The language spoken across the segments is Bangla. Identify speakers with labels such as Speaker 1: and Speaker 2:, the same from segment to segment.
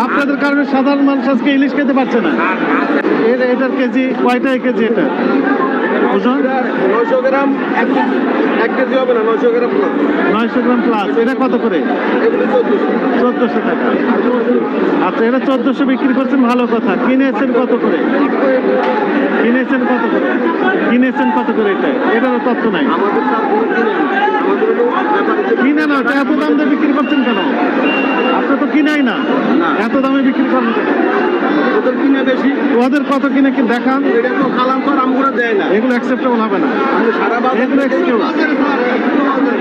Speaker 1: আপনাদের কারণে সাধারণ মানুষ আজকে ইলিশ খেতে পারছে না। এর- এটার কেজি কয়টাই কেজি এটা?
Speaker 2: নয়শো গ্রাম এক কেজি হবে না নয়শো গ্রাম।
Speaker 1: নয়শো গ্রাম প্লাস এটা কত করে?
Speaker 2: চোদ্দশো।
Speaker 1: টাকা। আচ্ছা এটা চোদ্দশো বিক্রি করছেন ভালো কথা। কিনেছেন কত করে? কিনেছেন কত করে? কিনেছেন কত করে এটা? এটারও তথ্য নাই।
Speaker 2: কোনো
Speaker 1: না এত দাম দিয়ে বিক্রি করছেন কেন? আপনি তো কিনাই না।
Speaker 2: না।
Speaker 1: এত দামে বিক্রি করেন কেন?
Speaker 2: কিনে
Speaker 1: কত কিনে কি দেখান?
Speaker 2: এটা তো খালাম তো আমগুলো দেয় না।
Speaker 1: এগুলো অ্যাকসেপ্টেবল হবে না।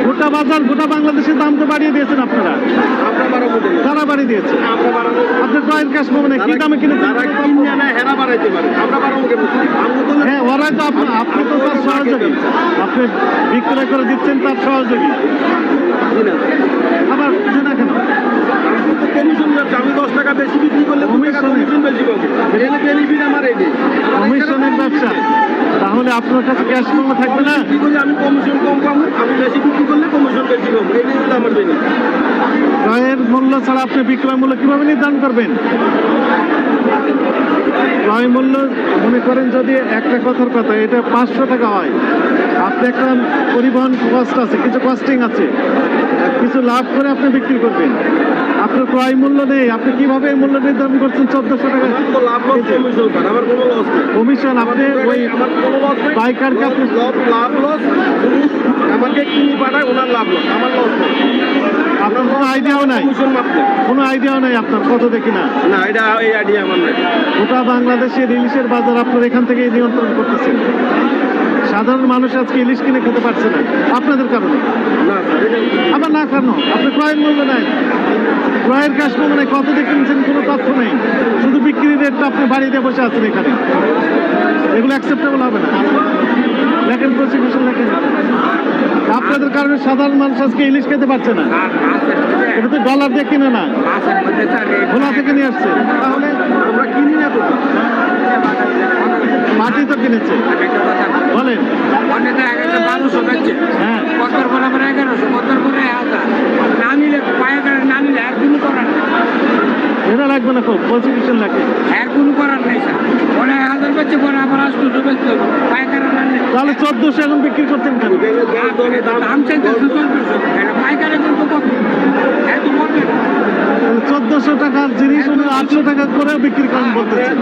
Speaker 1: গোটা বাজার গোটা বাংলাদেশের দাম তো বাড়িয়ে দিয়েছেন আপনারা। তারা বাড়িয়ে দিয়েছে। আপনি ড্রয়ের ক্যাশ পাবেন কি দামে কিনে হ্যাঁ ওরাই তো আপনি আপনি তো তার সহযোগী। আপনি বিক্রয় করে দিচ্ছেন তার সহযোগী। আবার বুঝে না কেন?
Speaker 2: কমিশন ব্যবসা আমি দশ টাকা বেশি বিক্রি করলে কমিশন বেশি পাবো এখানে বেনিফিট আমার এখানে
Speaker 1: কমিশনের ব্যবসা। তাহলে আপনার কাছে ক্যাশ মেমো থাকবে না?
Speaker 2: বিক্রি করলে আমি কমিশন কম পাবো আমি বেশি বিক্রি করলে কমিশন বেশি পাবো। এটাই হলো আমার বেনিফিট।
Speaker 1: ক্রয়ের মূল্য ছাড়া আপনি বিক্রয় মূল্য কীভাবে নির্ধারণ করবেন? ক্রয় মূল্য মনে করেন যদি একটা কথার কথা এটা পাঁচশো টাকা হয়। আপনি একটা পরিবহন কস্ট আছে কিছু কস্টিং আছে। কিছু লাভ করে আপনি বিক্রি করবেন। আপনার ক্রয় মূল্য নেই। আপনি কীভাবে মূল্য নির্ধারণ করছেন চোদ্দশো টাকা?
Speaker 2: কমিশন
Speaker 1: আপনি ওই
Speaker 2: লস
Speaker 1: আপনি
Speaker 2: লাভ লস আমাকে কিনে পাঠায় ওনার লাভ লস আমার লস
Speaker 1: আপনার কোনো আইডিয়াও নাই? কোনো আইডিয়াও নাই আপনার? কত দেখি না?
Speaker 2: না এটা এই আইডিয়া আমার নাই।
Speaker 1: গোটা বাংলাদেশের ইলিশের বাজার আপনার এখান থেকে নিয়ন্ত্রণ করতেছেন সাধারণ মানুষ আজকে ইলিশ কিনে খেতে পারছে না। আপনাদের কারণে। আবার না কেন আপনি ক্রয়ের মূল্য নাই ক্রয়ের ক্যাশ মূল্য নেই। কত দিয়ে কিনছেন কোনো তথ্য নেই। শুধু বিক্রির রেটটা আপনি বাড়িতে বসে আছেন এখানে। এগুলো অ্যাকসেপ্টেবল হবে না। লেখেন প্রসিকিউশন লেখেন। আপনাদের কারণে সাধারণ মানুষ আজকে ইলিশ খেতে পারছে না। এটা তো ডলার দিয়ে কিনে না। খোলা থেকে। নিয়ে আসছে। তাহলে
Speaker 2: আমরা কিনি না তো
Speaker 1: কিনেছে বলেন। হ্যাঁ।
Speaker 3: কতর করে এগারোশো কতর করে হাজার। না নিলে পায়খানা না নিলে আর কোনো করার
Speaker 1: এটা লাগবে না খুব প্রসিকিউশন লাগে।
Speaker 3: আর কোনো করার নেই স্যার। পরে হাজার বেচে পরে আবার আসতো বেচতে হবে পায়খানা না নিলে।
Speaker 1: তাহলে চোদ্দশো এখন বিক্রি করছেন কেন?
Speaker 2: দাম
Speaker 3: চাইতেছে চলতেছে পায়খানা কিন্তু কত এত না
Speaker 1: চোদ্দশো টাকার জিনিস উনি আটশো টাকা করে বিক্রি করেন বলতেছেন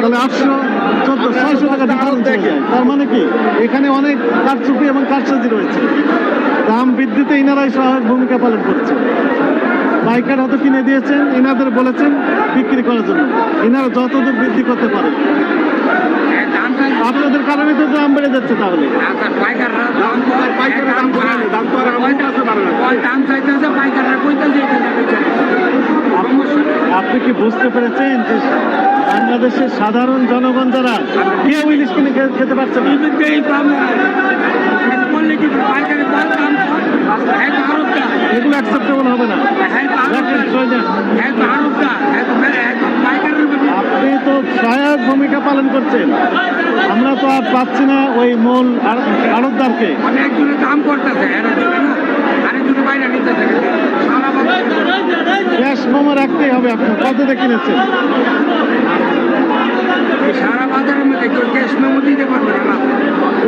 Speaker 1: তাহলে আটশো চোদ্দ ছয়শো টাকা ডিফারেন্স তার মানে কি? এখানে অনেক কারচুপি এবং কারসাজি রয়েছে। দাম বৃদ্ধিতে ইনারাই সহায়ক ভূমিকা পালন করছে। পাইকার হয়তো কিনে দিয়েছেন ইনাদের বলেছেন বিক্রি করার জন্য। ইনারা যতদূর বৃদ্ধি করতে পারে। আপনাদের কারণে তো দাম বেড়ে যাচ্ছে তাহলে।
Speaker 3: আচ্ছা
Speaker 2: দাম তো আর
Speaker 1: কি বুঝতে পেরেছেন যে বাংলাদেশের সাধারণ জনগণ যারা কেউ ইলিশ কিনে খেতে পারছে না? এগুলো অ্যাকসেপ্টেবল হবে না। আপনি তো সহায়ক ভূমিকা পালন করছেন। আমরা তো আর পাচ্ছি না ওই মূল আড়তদারকে।
Speaker 3: অনেকজনের দাম করতেছে আরেকজনের বাইরে
Speaker 1: ক্যাশ মোমো রাখতেই হবে আপনার। কত দিয়ে কিনেছেন
Speaker 3: সারা বাজারের মধ্যে কেউ ক্যাশ মেমো দিতে পারবে না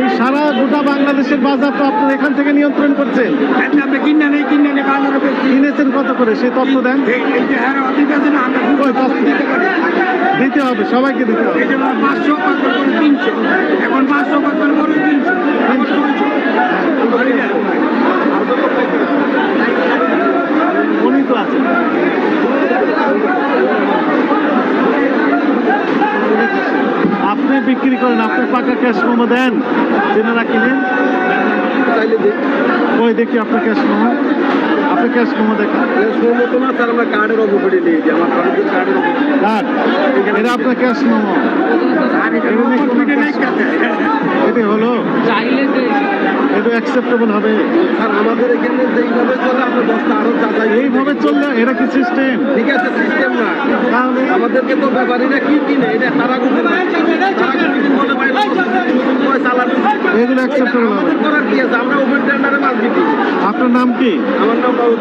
Speaker 1: এই সারা গোটা বাংলাদেশের বাজার তো আপনার এখান থেকে নিয়ন্ত্রণ করছেন
Speaker 3: একটা আপনি কিনে নেই কিনে নেই বাজারে
Speaker 1: কিনেছেন কত করে? সেই তথ্য দেন।
Speaker 3: এই যে হ্যাঁ দিতে
Speaker 1: হবে সবাইকে দিতে হবে।
Speaker 3: যে পাঁচশো করে তিনশো। এখন পাঁচশো কত করে তিনশো।
Speaker 1: আপনি বিক্রি করেন আপনি পাকা ক্যাশ মোমো দেন। তেনারা কিনেন। ওই দেখি আপনার ক্যাশ মোমো আপনি ক্যাশ মোমো দেখান।
Speaker 2: মোমো তো না স্যার আমরা কার্ডের অবকরি নিয়ে যাই আমার কার্ডের কার্ডের
Speaker 1: এটা আপনার ক্যাশ মোমো
Speaker 3: আর
Speaker 1: এটা হলো এটা অ্যাকসেপ্টেবল হবে।
Speaker 2: স্যার আমাদের এখানে যেইভাবে চলে আমরা দশটা আরও যাচাই করি।
Speaker 1: এইভাবে চললে এটা কি সিস্টেম
Speaker 2: ঠিক আছে সিস্টেম না।
Speaker 1: তাহলে?
Speaker 2: আমাদেরকে তো ব্যাপারীরা কি কিনে এটা তারা না।
Speaker 1: এগুলো অ্যাকসেপ্টেবল হবে।
Speaker 2: করার কি আছে? আমরা ওপেন টেন্ডারে মাছ বিক্রি
Speaker 1: আপনার নাম কি?
Speaker 2: আমার নাম বাবু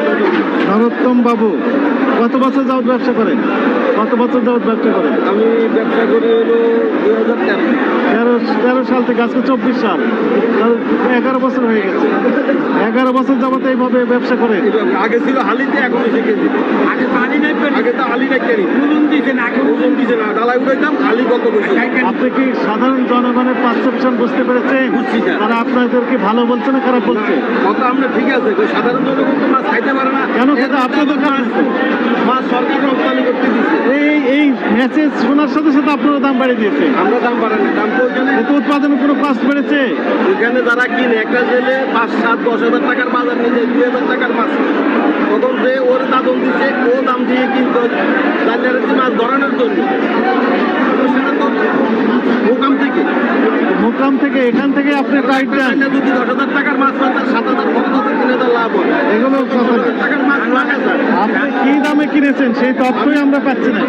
Speaker 1: নরোত্তম বাবু। কত বছর যাবত ব্যবসা করেন? কত বছর যাবত ব্যবসা করেন?
Speaker 2: আমি ব্যবসা করি হলো দুই হাজার তেরো।
Speaker 1: তেরো তেরো সাল থেকে আজকে চব্বিশ সাল। তাহলে এগারো বছর হয়ে গেছে। এগারো বছর যাবত এইভাবে ব্যবসা করে।
Speaker 2: আগে ছিল হালিতে এখন শিখেছি
Speaker 3: আগে পানি নাই পেরে
Speaker 2: আগে তো আলি রাখতেনি
Speaker 3: ওজন দিয়েছেন আগে
Speaker 2: ওজন দিছে না ডালাই উঠাইতাম আলি কত বেশি
Speaker 1: আপনি কি সাধারণ জনগণের পারসেপশন বুঝতে
Speaker 2: পেরেছে।
Speaker 1: তারা আপনাদেরকে ভালো বলছে না খারাপ বলছে?
Speaker 2: কথা আমরা ঠিক আছে সাধারণ জনগণ তো মাছ খাইতে পারে না।
Speaker 1: কেন? খেতে আপনি তো খান
Speaker 2: মাছ সরকার রপ্তানি করতে দিচ্ছে
Speaker 1: মেসেজ শোনার সাথে সাথে আপনারা দাম বাড়িয়ে দিয়েছে।
Speaker 2: আমরা দাম বাড়াই না দাম তো
Speaker 1: এতে উৎপাদনের কোনো কষ্ট বেড়েছে?
Speaker 2: ওইখানে যারা কিনে একটা জেলে পাঁচ সাত দশ হাজার টাকার বাজার নিয়ে দুই হাজার টাকার মাছ তখন যে ওর দাদন দিচ্ছে ও দাম দিয়ে কিন্তু জালিয়ারের মাছ ধরানোর জন্য। সেটা তো মোকাম থেকে।
Speaker 1: মোকাম থেকে এখান থেকে আপনি টাইট দেন।
Speaker 2: যদি দশ হাজার টাকার মাছ পায় তার সাত হাজার খরচ আছে তিন হাজার লাভ হয়
Speaker 1: এগুলো
Speaker 2: টাকার মাছ
Speaker 1: আপনি কি দামে কিনেছেন সেই তথ্যই আমরা পাচ্ছি না।